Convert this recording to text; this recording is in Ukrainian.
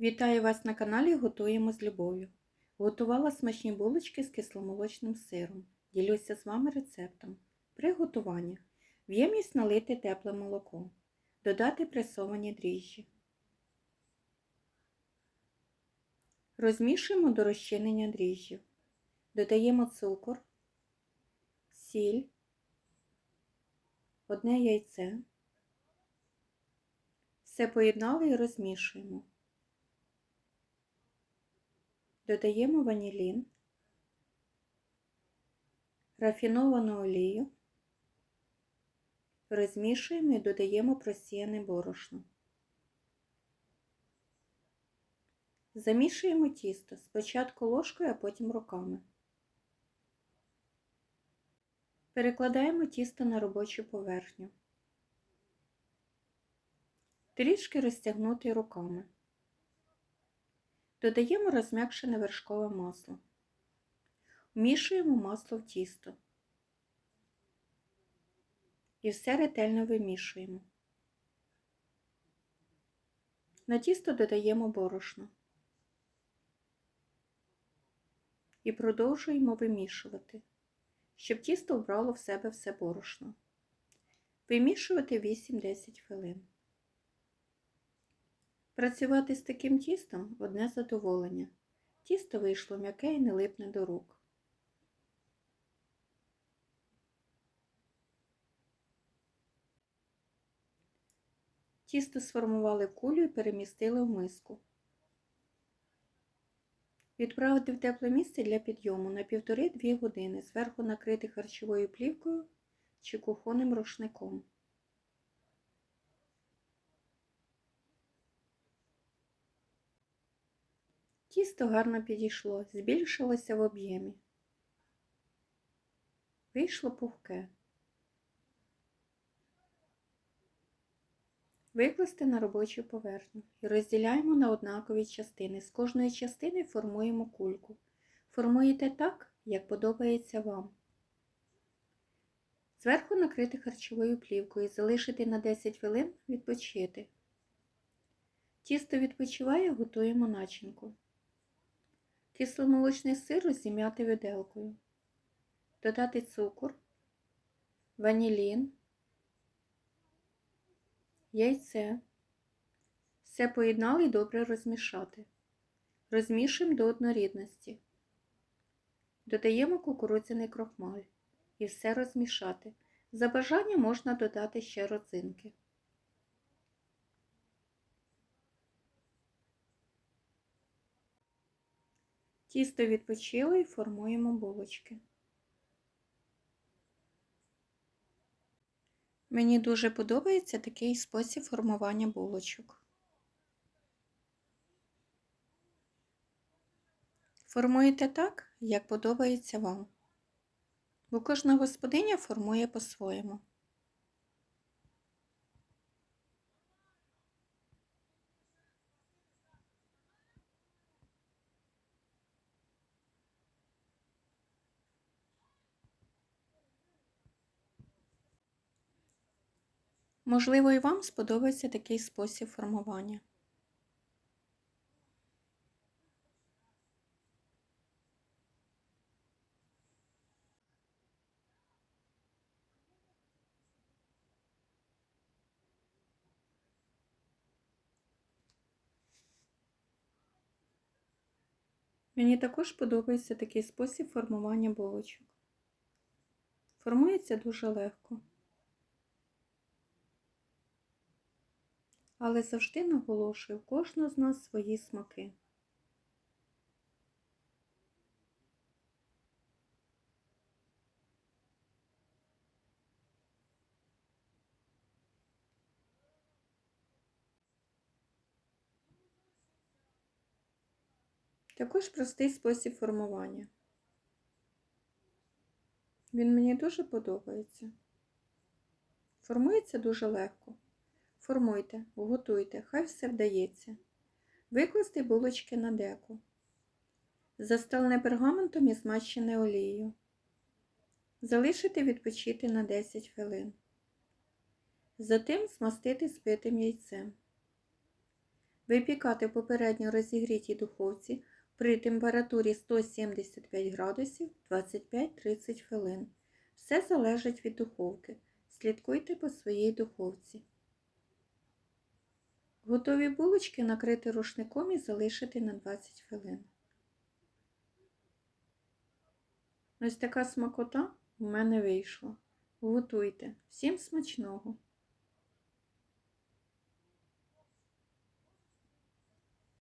Вітаю вас на каналі Готуємо з любов'ю. Готувала смачні булочки з кисломолочним сиром. Ділюся з вами рецептом. Приготування. В ємність налити тепле молоко. Додати пресовані дріжджі. Розмішуємо до розчинення дріжджів. Додаємо цукор, сіль, одне яйце. Все поєднали і розмішуємо. Додаємо ванілін, рафіновану олію, розмішуємо і додаємо просіяне борошно. Замішуємо тісто спочатку ложкою, а потім руками. Перекладаємо тісто на робочу поверхню. Трішки розтягнути руками. Додаємо розм'якшене вершкове масло. Вмішуємо масло в тісто. І все ретельно вимішуємо. На тісто додаємо борошно. І продовжуємо вимішувати, щоб тісто вбрало в себе все борошно. Вимішувати 8-10 хвилин. Працювати з таким тістом одне задоволення. Тісто вийшло м'яке і не липне до рук. Тісто сформували кулю і перемістили в миску. Відправити в тепле місце для підйому на 1,5-2 години, зверху накрити харчовою плівкою чи кухонним рушником. Тісто гарно підійшло, збільшилося в об'ємі. Вийшло пухке. Викласти на робочу поверхню і розділяємо на однакові частини. З кожної частини формуємо кульку. Формуєте так, як подобається вам. Зверху накрити харчовою плівкою залишити на 10 хвилин відпочити. Тісто відпочиває, готуємо начинку. Кисломолочний сир розім'яти виделкою. Додати цукор, ванілін, яйце. Все поєднали і добре розмішати. Розмішуємо до однорідності. Додаємо кукурудзяний крохмаль і все розмішати. За бажанням можна додати ще родзинки. Тісто відпочило і формуємо булочки. Мені дуже подобається такий спосіб формування булочок. Формуєте так, як подобається вам, бо кожна господиня формує по-своєму. Можливо, і вам сподобається такий спосіб формування. Мені також подобається такий спосіб формування булочок. Формується дуже легко. Але завжди наголошую, в кожного з нас свої смаки. Також простий спосіб формування. Він мені дуже подобається. Формується дуже легко. Формуйте, готуйте, хай все вдається. Викласти булочки на деку. Застелене пергаментом і змащене олією. Залишити відпочити на 10 хвилин. Затим змастити збитим яйцем. Випікати попередньо розігрітій духовці при температурі 175 градусів 25-30 хвилин. Все залежить від духовки. Слідкуйте по своїй духовці. Готові булочки накрити рушником і залишити на 20 хвилин. Ось така смакота у мене вийшла. Готуйте. Всім смачного!